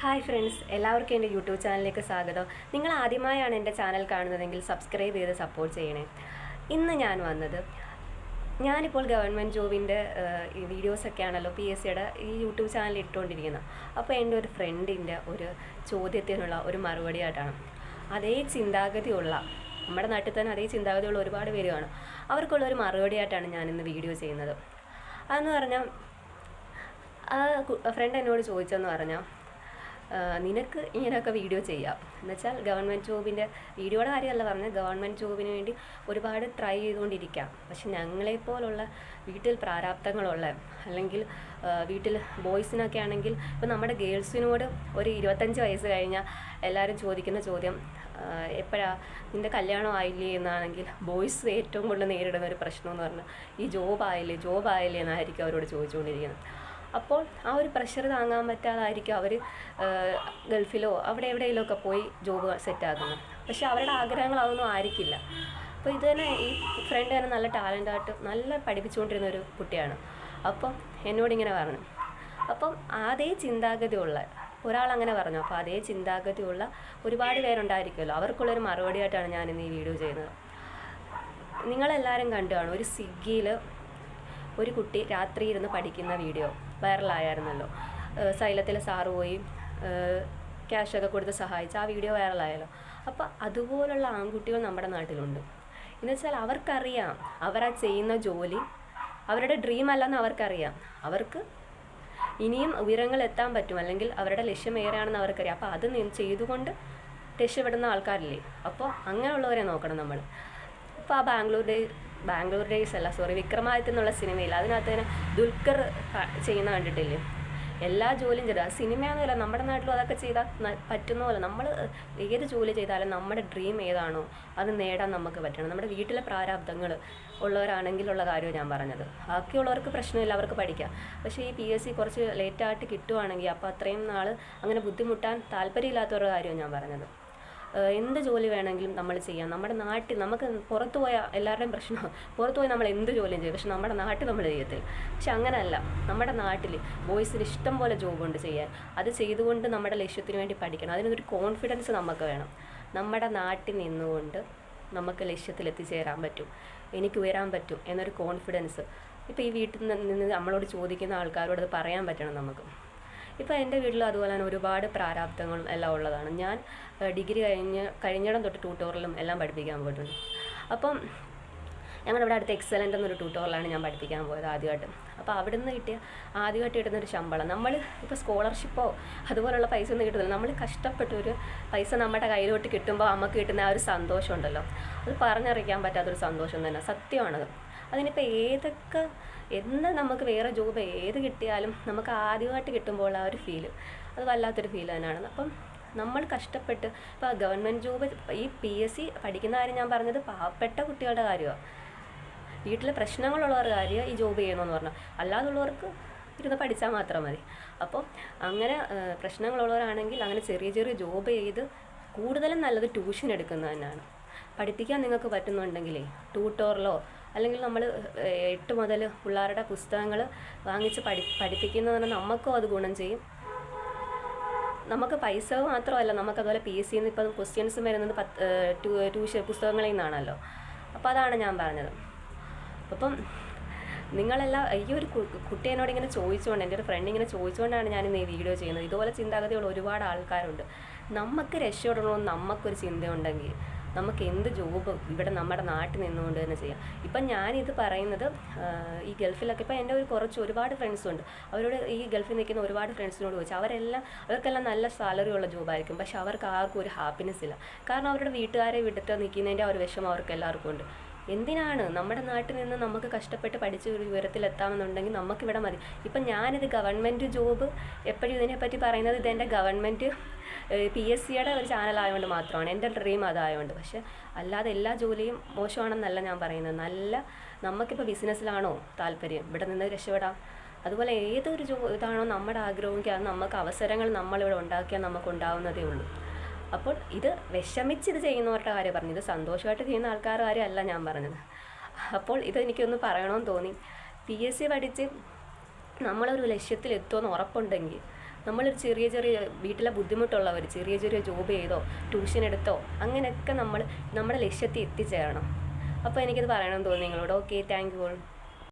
Hi friends എല്ലാവർക്കും എന്റെ YouTube ചാനലിലേക്ക് സ്വാഗതം. നിങ്ങൾ ആദ്യമായാണ് എന്റെ ചാനൽ കാണുന്നതെങ്കിൽ സബ്സ്ക്രൈബ് ചെയ്ത് സപ്പോർട്ട് ചെയ്യണേ. ഇന്ന് ഞാൻ വന്നത് ഞാനിപ്പോൾ ഗവൺമെന്റ് ജോബിന്റെ വീഡിയോസൊക്കെ ആണല്ലോ പി എസ് സിയുടെ ഈ യൂട്യൂബ് ചാനൽ ഇട്ടുകൊണ്ടിരിക്കുന്നത്. അപ്പോൾ എന്റെ ഒരു ഫ്രണ്ടിന്റെ ഒരു ചോദ്യത്തിനുള്ള ഒരു മറുപടി ആയിട്ടാണ്. അതേ ചിന്താഗതിയുള്ള നമ്മുടെ നാട്ടിൽ തന്നെ അതേ ചിന്താഗതിയുള്ള ഒരുപാട് പേര് കാണും. അവർക്കുള്ള ഒരു മറുപടി ആയിട്ടാണ് ഞാനിന്ന് വീഡിയോ ചെയ്യുന്നത്. അതെന്ന് പറഞ്ഞാൽ ആ ഫ്രണ്ട് എന്നോട് ചോദിച്ചെന്ന് പറഞ്ഞാൽ നിനക്ക് ഇങ്ങനെയൊക്കെ വീഡിയോ ചെയ്യാം. എന്നുവെച്ചാൽ ഗവൺമെന്റ് ജോബിന്റെ വീഡിയോയുടെ കാര്യമല്ല പറഞ്ഞത്. ഗവൺമെന്റ് ജോബിന് വേണ്ടി ഒരുപാട് ട്രൈ ചെയ്തുകൊണ്ടിരിക്കാം. പക്ഷെ ഞങ്ങളെപ്പോലുള്ള വീട്ടിൽ പ്രാരാബ്ദങ്ങളുള്ള അല്ലെങ്കിൽ വീട്ടിൽ ബോയ്സിനൊക്കെ ആണെങ്കിൽ ഇപ്പോൾ നമ്മുടെ ഗേൾസിനോട് ഒരു ഇരുപത്തഞ്ച് വയസ്സ് കഴിഞ്ഞാൽ എല്ലാവരും ചോദിക്കുന്ന ചോദ്യം എപ്പോഴാണ് നിന്റെ കല്യാണം ആയില്ലേ എന്നാണെങ്കിൽ ബോയ്സ് ഏറ്റവും കൂടുതൽ നേരിടുന്ന ഒരു പ്രശ്നം എന്ന് പറഞ്ഞാൽ ഈ ജോബ് ആയില്ലേ ജോബ് ആയില്ലേ എന്നായിരിക്കും അവരോട് ചോദിച്ചുകൊണ്ടിരിക്കുന്നത്. അപ്പോൾ ആ ഒരു പ്രഷർ താങ്ങാൻ പറ്റാതായിരിക്കും അവർ ഗൾഫിലോ അവിടെ എവിടെയെങ്കിലുമൊക്കെ പോയി ജോബ് സെറ്റാക്കുന്നത് പക്ഷെ അവരുടെ ആഗ്രഹങ്ങൾ അതൊന്നും ആയിരിക്കില്ല. അപ്പോൾ ഇത് തന്നെ ഈ ഫ്രണ്ട് തന്നെ നല്ല ടാലന്റായിട്ട് നല്ല പഠിപ്പിച്ചുകൊണ്ടിരുന്ന ഒരു കുട്ടിയാണ്. അപ്പം എന്നോടിങ്ങനെ പറഞ്ഞു. അപ്പം അതേ ചിന്താഗതിയുള്ള ഒരാൾ അങ്ങനെ പറഞ്ഞു. അപ്പോൾ അതേ ചിന്താഗതിയുള്ള ഒരുപാട് പേരുണ്ടായിരിക്കുമല്ലോ. അവർക്കുള്ളൊരു മറുപടിയായിട്ടാണ് ഞാൻ ഇന്ന് ഈ വീഡിയോ ചെയ്യുന്നത്. നിങ്ങളെല്ലാവരും കണ്ടു കാണും ഒരു സ്വിഗ്ഗിയിൽ ഒരു കുട്ടി രാത്രി ഇരുന്ന് പഠിക്കുന്ന വീഡിയോ വൈറലായിരുന്നല്ലോ സൈലത്തിലെ സാറ് പോയി ക്യാഷൊക്കെ കൊടുത്ത് സഹായിച്ച് ആ വീഡിയോ വൈറലായല്ലോ. അപ്പോൾ അതുപോലുള്ള ആൺകുട്ടികൾ നമ്മുടെ നാട്ടിലുണ്ട്. എന്ന് വെച്ചാൽ അവർക്കറിയാം അവരാ ചെയ്യുന്ന ജോലി. അവരുടെ ഡ്രീം അല്ലെന്ന് അവർക്കറിയാം. അവർക്ക് ഇനിയും ഉയരങ്ങൾ എത്താൻ പറ്റും. അല്ലെങ്കിൽ അവരുടെ ലക്ഷ്യം ഏറെയാണെന്ന് അവർക്കറിയാം. അപ്പോൾ അത് ചെയ്തുകൊണ്ട് രക്ഷപ്പെടുന്ന ആൾക്കാരില്ലേ? അപ്പോൾ അങ്ങനെയുള്ളവരെ നോക്കണം നമ്മൾ. ഇപ്പോൾ ആ ബാംഗ്ലൂർ ഡേ ബാംഗ്ലൂർ ഡേയ്സ് അല്ല സോറി വിക്രമാദിത്യം എന്നുള്ള സിനിമയിൽ. അതിനകത്ത് തന്നെ ദുൽഖർ ചെയ്യുന്ന കണ്ടിട്ടില്ലേ? എല്ലാ ജോലിയും ചെയ്താൽ സിനിമയെന്നല്ല നമ്മുടെ നാട്ടിലും അതൊക്കെ ചെയ്താൽ പറ്റുന്ന പോലെ. നമ്മൾ ഏത് ജോലി ചെയ്താലും നമ്മുടെ ഡ്രീം ഏതാണോ അത് നേടാൻ നമുക്ക് പറ്റണം. നമ്മുടെ വീട്ടിലെ പ്രാരാബ്ദങ്ങൾ ഉള്ളവരാണെങ്കിലുള്ള കാര്യം ഞാൻ പറഞ്ഞത്. ബാക്കിയുള്ളവർക്ക് പ്രശ്നമില്ല അവർക്ക് പഠിക്കാം. പക്ഷേ ഈ പി എസ് സി കുറച്ച് ലേറ്റായിട്ട് കിട്ടുവാണെങ്കിൽ അപ്പോൾ അത്രയും നാൾ അങ്ങനെ ബുദ്ധിമുട്ടാൻ താല്പര്യമില്ലാത്തൊരു കാര്യമാണ് ഞാൻ പറഞ്ഞത്. എന്ത് ജോലി വേണമെങ്കിലും നമ്മൾ ചെയ്യാം. നമ്മുടെ നാട്ടിൽ നമുക്ക് പുറത്തു പോയാൽ എല്ലാവരുടെയും പ്രശ്നം പുറത്തു പോയി നമ്മൾ എന്ത് ജോലിയും ചെയ്യും. പക്ഷെ നമ്മുടെ നാട്ടിൽ നമ്മൾ ചെയ്യത്തില്ല. പക്ഷെ അങ്ങനെയല്ല നമ്മുടെ നാട്ടിൽ ബോയ്സിന് ഇഷ്ടം പോലെ ജോബ് ഉണ്ട് ചെയ്യാൻ. അത് ചെയ്തുകൊണ്ട് നമ്മുടെ ലക്ഷ്യത്തിന് വേണ്ടി പഠിക്കണം. അതിനൊരു കോൺഫിഡൻസ് നമുക്ക് വേണം. നമ്മുടെ നാട്ടിൽ നിന്നുകൊണ്ട് നമുക്ക് ലക്ഷ്യത്തിൽ എത്തിച്ചേരാൻ പറ്റും. എനിക്ക് ഉയരാൻ പറ്റും എന്നൊരു കോൺഫിഡൻസ്. ഇപ്പോൾ ഈ വീട്ടിൽ നിന്ന് നമ്മളോട് ചോദിക്കുന്ന ആൾക്കാരോട് അത് പറയാൻ പറ്റണം നമുക്ക്. ഇപ്പോൾ എന്റെ വീട്ടിൽ അതുപോലെ തന്നെ ഒരുപാട് പ്രാരാബ്ദങ്ങളും എല്ലാം ഉള്ളതാണ്. ഞാൻ ഡിഗ്രി കഴിഞ്ഞ് കഴിഞ്ഞിടം തൊട്ട് ട്യൂട്ടോറിയലും എല്ലാം പഠിപ്പിക്കാൻ പോയിട്ടുണ്ട്. അപ്പം ഞങ്ങളുടെ ഇവിടെ അടുത്ത് എക്സലന്റ് എന്നൊരു ട്യൂട്ടോറിയലാണ് ഞാൻ പഠിപ്പിക്കാൻ പോയത് ആദ്യമായിട്ട്. അപ്പോൾ അവിടെ നിന്ന് കിട്ടിയ ആദ്യമായിട്ട് കിട്ടുന്ന ഒരു ശമ്പളം. നമ്മൾ ഇപ്പോൾ സ്കോളർഷിപ്പോ അതുപോലുള്ള പൈസ ഒന്നും കിട്ടുന്നില്ല. നമ്മൾ കഷ്ടപ്പെട്ട് ഒരു പൈസ നമ്മുടെ കയ്യിലോട്ട് കിട്ടുമ്പോൾ നമുക്ക് കിട്ടുന്ന ആ ഒരു സന്തോഷം ഉണ്ടല്ലോ അത് പറഞ്ഞറിയിക്കാൻ പറ്റാത്തൊരു സന്തോഷം തന്നെ. സത്യമാണത്. അതിനിപ്പോൾ ഏതൊക്കെ എന്ന് നമുക്ക് വേറെ ജോബ് ഏത് കിട്ടിയാലും നമുക്ക് ആദ്യമായിട്ട് കിട്ടുമ്പോൾ ആ ഒരു ഫീൽ അത് വല്ലാത്തൊരു ഫീൽ തന്നെയാണ്. അപ്പം നമ്മൾ കഷ്ടപ്പെട്ട് ഇപ്പോൾ ഗവൺമെന്റ് ജോബ് ഈ പി എസ് സി പഠിക്കുന്ന കാര്യം ഞാൻ പറഞ്ഞത് പാവപ്പെട്ട കുട്ടികളുടെ കാര്യമാണ് വീട്ടിലെ പ്രശ്നങ്ങളുള്ളവരുടെ കാര്യം ഈ ജോബ് ചെയ്യണമെന്ന് പറഞ്ഞാൽ അല്ലാതുള്ളവർക്ക് ഇരുന്ന് പഠിച്ചാൽ മാത്രം മതി. അപ്പോൾ അങ്ങനെ പ്രശ്നങ്ങളുള്ളവരാണെങ്കിൽ അങ്ങനെ ചെറിയ ചെറിയ ജോബ് ചെയ്ത് കൂടുതലും നല്ലത് ട്യൂഷൻ എടുക്കുന്നത് തന്നെയാണ്. പഠിപ്പിക്കാൻ നിങ്ങൾക്ക് പറ്റുന്നുണ്ടെങ്കിലേ ട്യൂട്ടോറിലോ അല്ലെങ്കിൽ നമ്മൾ എട്ട് മുതൽ പിള്ളേരുടെ പുസ്തകങ്ങൾ വാങ്ങിച്ച് പഠി പഠിപ്പിക്കുന്നതിന് നമുക്കും അത് ഗുണം ചെയ്യും. നമുക്ക് പൈസ മാത്രമല്ല നമുക്കതുപോലെ പി എസ് സിന്ന് ഇപ്പം ക്വസ്റ്റ്യൻസും വരുന്നത് പത്ത് ട്യൂഷൻ പുസ്തകങ്ങളിൽ നിന്നാണല്ലോ. അപ്പോൾ അതാണ് ഞാൻ പറഞ്ഞത്. അപ്പം നിങ്ങളെല്ലാം ഈ ഒരു കുട്ടി എന്നോട് ഇങ്ങനെ ചോദിച്ചുകൊണ്ട് എന്റെ ഒരു ഫ്രണ്ട് ഇങ്ങനെ ചോദിച്ചുകൊണ്ടാണ് ഞാൻ ഇന്ന് ഈ വീഡിയോ ചെയ്യുന്നത്. ഇതുപോലെ ചിന്താഗതിയുള്ള ഒരുപാട് ആൾക്കാരുണ്ട്. നമുക്ക് രക്ഷപ്പെടണമെന്ന് നമുക്കൊരു ചിന്തയുണ്ടെങ്കിൽ നമുക്ക് എന്ത് ജോബ് ഇവിടെ നമ്മുടെ നാട്ടിൽ നിന്നുകൊണ്ട് തന്നെ ചെയ്യാം. ഇപ്പം ഞാനിത് പറയുന്നത് ഈ ഗൾഫിലൊക്കെ ഇപ്പം എന്റെ ഒരു കുറച്ച് ഒരുപാട് ഫ്രണ്ട്സുണ്ട് അവരോട് ഈ ഗൾഫിൽ നിൽക്കുന്ന ഒരുപാട് ഫ്രണ്ട്സിനോട് ചോദിച്ചു അവരെല്ലാം അവർക്കെല്ലാം നല്ല സാലറി ഉള്ള ജോബായിരിക്കും പക്ഷെ അവർക്ക് ആർക്കും ഒരു ഹാപ്പിനെസ് ഇല്ല. കാരണം അവരുടെ വീട്ടുകാരെ വിട്ടിട്ട് നിൽക്കുന്നതിന്റെ ആ ഒരു വിഷമം അവർക്ക് എല്ലാവർക്കും ഉണ്ട്. എന്തിനാണ് നമ്മുടെ നാട്ടിൽ നിന്ന് നമുക്ക് കഷ്ടപ്പെട്ട് പഠിച്ച് ഒരു ഉയരത്തിലെത്താമെന്നുണ്ടെങ്കിൽ നമുക്കിവിടെ മതി. ഇപ്പം ഞാനിത് ഗവൺമെന്റ് ജോബ് എപ്പോഴും ഇതിനെപ്പറ്റി പറയുന്നത് ഇതെന്റെ ഗവൺമെന്റ് പി എസ് സിയുടെ ഒരു ചാനലായതുകൊണ്ട് മാത്രമാണ്. എന്റെ ഡ്രീം അതായതുകൊണ്ട് പക്ഷേ അല്ലാതെ എല്ലാ ജോലിയും മോശമാണെന്നല്ല ഞാൻ പറയുന്നത്. നല്ല നമുക്കിപ്പോൾ ബിസിനസ്സിലാണോ താല്പര്യം? ഇവിടെ നിന്ന് രക്ഷപ്പെടാം. അതുപോലെ ഏതൊരു ജോ ഇതാണോ നമ്മുടെ ആഗ്രഹമെങ്കിൽ അത് നമുക്ക് അവസരങ്ങൾ നമ്മളിവിടെ ഉണ്ടാക്കിയാൽ നമുക്ക് ഉണ്ടാവുന്നതേ ഉള്ളൂ. അപ്പോൾ ഇത് വിഷമിച്ച് ഇത് ചെയ്യുന്നവരുടെ കാര്യം പറഞ്ഞു. ഇത് സന്തോഷമായിട്ട് ചെയ്യുന്ന ആൾക്കാരുടെ കാര്യമല്ല ഞാൻ പറഞ്ഞത്. അപ്പോൾ ഇത് എനിക്കൊന്ന് പറയണമെന്ന് തോന്നി. പി എസ് സി പഠിച്ച് നമ്മളൊരു ലക്ഷ്യത്തിൽ എത്തുമെന്ന് ഉറപ്പുണ്ടെങ്കിൽ നമ്മളൊരു ചെറിയ ചെറിയ വീട്ടിലെ ബുദ്ധിമുട്ടുള്ളവർ ചെറിയ ചെറിയ ജോബ് ചെയ്തോ ട്യൂഷൻ എടുത്തോ അങ്ങനെയൊക്കെ നമ്മൾ നമ്മുടെ ലക്ഷ്യത്തിൽ എത്തിച്ചേരണം. അപ്പോൾ എനിക്കത് പറയണമെന്ന് തോന്നി നിങ്ങളോട്. Okay thank you all